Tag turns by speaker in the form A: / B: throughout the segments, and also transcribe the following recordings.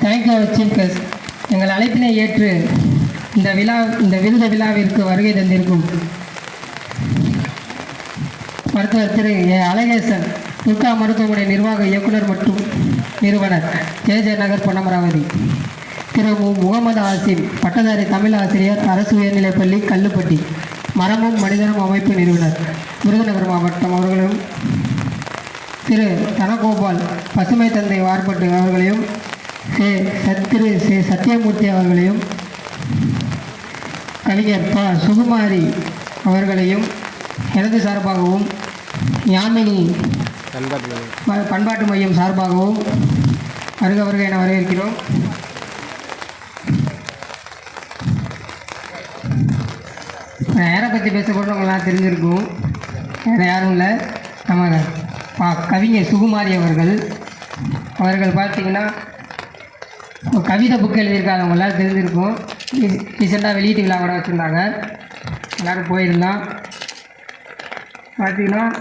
A: Thank you chief guest எங்கள் அழைப்பினை ஏற்று இந்த விழா இந்த விருத விழாவிற்கு வருகை தந்திருக்கும் மருத்துவர் திரு ஏ. அழகேசன் துர்கா மருத்துவமனை நிர்வாக இயக்குனர் மற்றும் நிறுவனர் ஜே. ஜே. நகர் பொன்னமராவதி திரு. மு. முகமது ஆசிம் பட்டதாரி தமிழ் ஆசிரியர் அரசு உயர்நிலைப்பள்ளி கல்லுப்பட்டி மரமும் மனிதனும் அமைப்பு நிறுவனர் விருதுநகர் மாவட்டம் அவர்களும் திரு. தனகோபால் பசுமை தந்தை வார்பட்டு அவர்களையும் சே சத்ரு ஸ்ரீ சே சத்யமூர்த்தி அவர்களையும் கவிஞர் ப. சுகுமாரி அவர்களையும் எனது சார்பாகவும் யாமினி பண்பாட்டு மையம் சார்பாகவும் வருக வருக என வரவேற்கிறோம். யாரை பற்றி பேச உங்களாம் தெரிஞ்சிருக்கும். வேறு யாரும் இல்லை. நம்ம பா. கவிஞர் சுகுமாரி அவர்கள். அவர்கள் பார்த்தீங்கன்னா கவிதை புக் எழுதியிருக்காங்க அவங்க எல்லாரும் தெரிஞ்சிருக்கும் ரீசெண்டாக வெளியீட்டு விழா கூட வச்சுருந்தாங்க. எல்லோரும் போயிருந்தோம். பார்த்தீங்கன்னா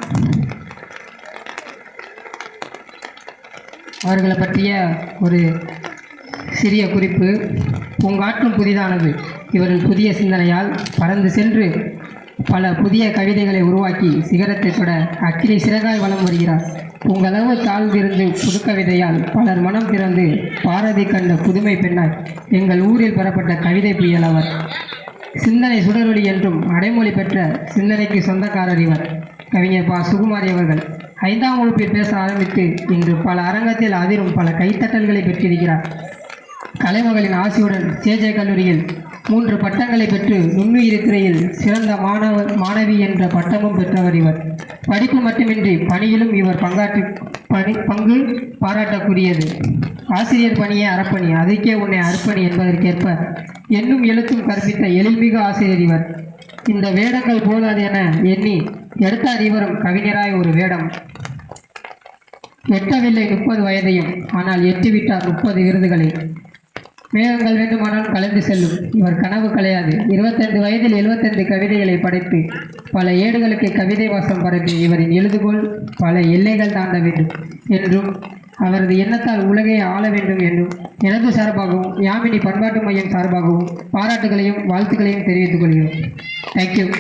A: அவர்களை பற்றிய ஒரு சிறிய குறிப்பு. பூங்காற்றும் புதிதானது. இவரின் புதிய சிந்தனையால் பறந்து சென்று பல புதிய கவிதைகளை உருவாக்கி சிகரத்தை தொட அக்கினி சிறகாய் வலம் வருகிறார். உங்களவு தாழ்ந்திருந்து புது கவிதையால் பலர் மனம் திறந்து பாரதி கண்ட புதுமை பெண்ணாய் எங்கள் ஊரில் பெறப்பட்ட கவிதை புயல் அவர். சிந்தனை சுடரொளி என்றும் அடைமொழி பெற்ற சிந்தனைக்கு சொந்தக்காரர் இவர். கவிஞர் பா. சுகுமாரி அவர்கள் ஐந்தாம் வகுப்பில் பேச ஆரம்பித்து இன்று பல அரங்கத்தில் அதிரும் பல கைத்தட்டல்களை பெற்றிருக்கிறார். கலைமகளின் ஆசியுடன் ஜேஜே கல்லூரியில் மூன்று பட்டங்களை பெற்று நுண்ணுயிர் துறையில் சிறந்த மாணவர் மாணவி என்ற பட்டமும் பெற்றவர் இவர். படிப்பு மட்டுமின்றி பணியிலும் இவர் பங்காற்றி பணி பங்கு பாராட்டக்கூடியது. ஆசிரியர் பணியே அறப்பணி அதுக்கே உன்னை அர்ப்பணி என்பதற்கேற்ப எண்ணும் எழுத்தும் கற்பித்த எழில்மிகு ஆசிரியர் இவர். இந்த வேடங்கள் போதாது என எண்ணி எடுத்தார் இவரும் கவிஞராய் ஒரு வேடம். எட்டவில்லை முப்பது வயதையும் ஆனால் எட்டிவிட்டார் முப்பது விருதுகளை. மேகங்கள் வேண்டுமானால் கலந்து செல்லும். இவர் கனவு கலையாது. இருபத்தைந்து வயதில் எழுபத்தைந்து கவிதைகளை படைத்து பல ஏடுகளுக்கு கவிதை வாசம் பரப்பி இவரின் எழுதுகோள் பல எல்லைகள் தாண்ட வேண்டும் என்றும் அவரது எண்ணத்தால் உலகை ஆள வேண்டும் என்றும் எனது சார்பாகவும் யாமினி பண்பாட்டு மையம் சார்பாகவும் பாராட்டுகளையும் வாழ்த்துக்களையும் தெரிவித்துக் கொள்கிறோம். தேங்க்யூ